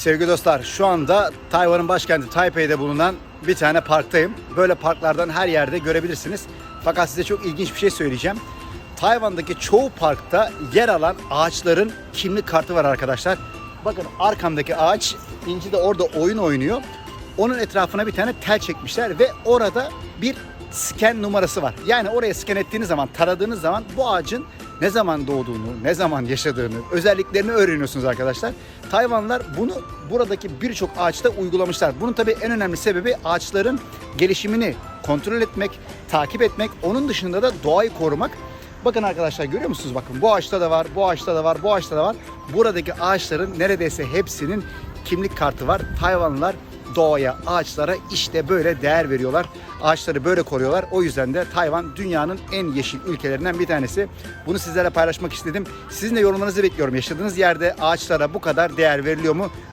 Sevgili dostlar şu anda Tayvan'ın başkenti Taipei'de bulunan bir tane parktayım. Böyle parklardan her yerde görebilirsiniz. Fakat size çok ilginç bir şey söyleyeceğim. Tayvan'daki çoğu parkta yer alan ağaçların kimlik kartı var arkadaşlar. Bakın arkamdaki ağaç İnci de orada oyun oynuyor. Onun etrafına bir tane tel çekmişler ve orada bir scan numarası var. Yani oraya scan ettiğiniz zaman, taradığınız zaman bu ağacın ne zaman doğduğunu, ne zaman yaşadığını, özelliklerini öğreniyorsunuz arkadaşlar. Tayvanlılar bunu buradaki birçok ağaçta uygulamışlar. Bunun tabii en önemli sebebi ağaçların gelişimini kontrol etmek, takip etmek, onun dışında da doğayı korumak. Bakın arkadaşlar görüyor musunuz? Bakın bu ağaçta da var, bu ağaçta da var, bu ağaçta da var. Buradaki ağaçların neredeyse hepsinin kimlik kartı var. Tayvanlılar doğaya, ağaçlara işte böyle değer veriyorlar. Ağaçları böyle koruyorlar. O yüzden de Tayvan dünyanın en yeşil ülkelerinden bir tanesi. Bunu sizlerle paylaşmak istedim. Sizin de yorumlarınızı bekliyorum. Yaşadığınız yerde ağaçlara bu kadar değer veriliyor mu?